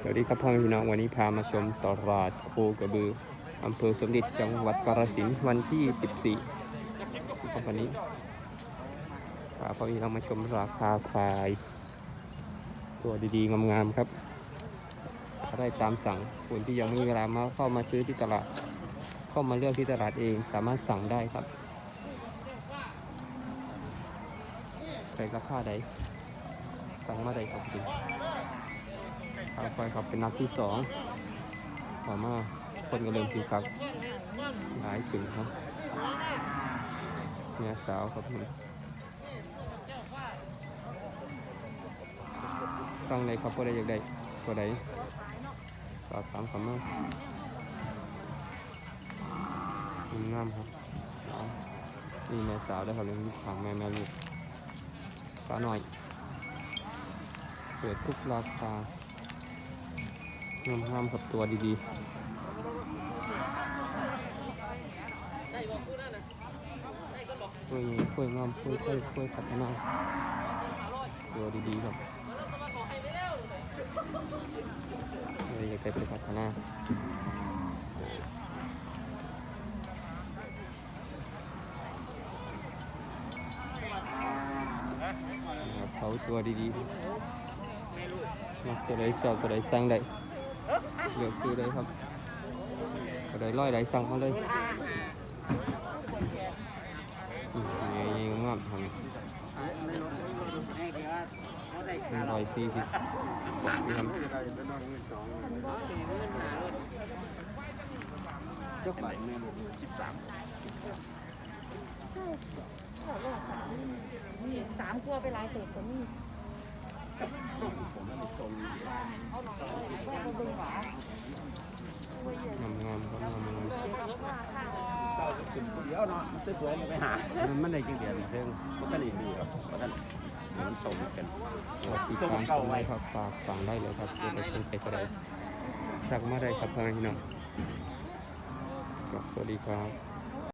สวัสดีครับพ่อแม่พี่น้องวันนี้พามาชมตลาดโคกระบืออำเภอสมเด็จจังหวัดกาฬสินธุ์วันที่ 14ครับวันนี้พาพ่อพี่น้องมาชมราคาควาย ตัวดีๆงามๆครับได้ตามสั่งคนที่ยังไม่มีเวลามาเข้ามาซื้อที่ตลาด เข้ามาเลือกที่ตลาดเองสามารถสั่งได้ครับใครราคาใดสั่งมาได้ครับ พี่ทางไปครับเป็นนัดที่สองต่อมาคนก็เริ่มคึกคักหลายถึงครับแม่สาวครับผมตั้งเลยครับก็ได้อยากได้ก็ได้สอบถามคำมาคุณงามครับนี่แม่สาวได้ครับเรื่องลูกขังแม่แม่ลูกป้าหน่อยเปิดทุกราคา งามงามๆกับตัวดีๆคุยคุยงามคุยคุยคุยพัฒนาตัวดีๆครับเลยอยากไปพัฒนาเขาตัวดีๆมักตัวใดชอบตัวใดสั่งได้ เลือกซื้อได้ครับตัวใดร้อยใดสั่งมาเลยอืมนี่งามทำร้อยสี่สิบนี่ครับยกไปนี่สามกลัวไปหลายเศษกว่านี่ว่าเขาเบิ่งหวางามงามๆครับงามงาม เดี๋ยวเนาะมันสวยๆมันไปหา มันมันได้จริงเดียวเพิ่งมันก็ดีดีครับเพราะท่านมันสมกันตัวที่ตามสั่งได้ครับฝากสั่งได้เลยครับจะไปซื้อไปตัวใดสั่งมาได้ครับพ่อแม่พี่น้องครับสวัสดีครับ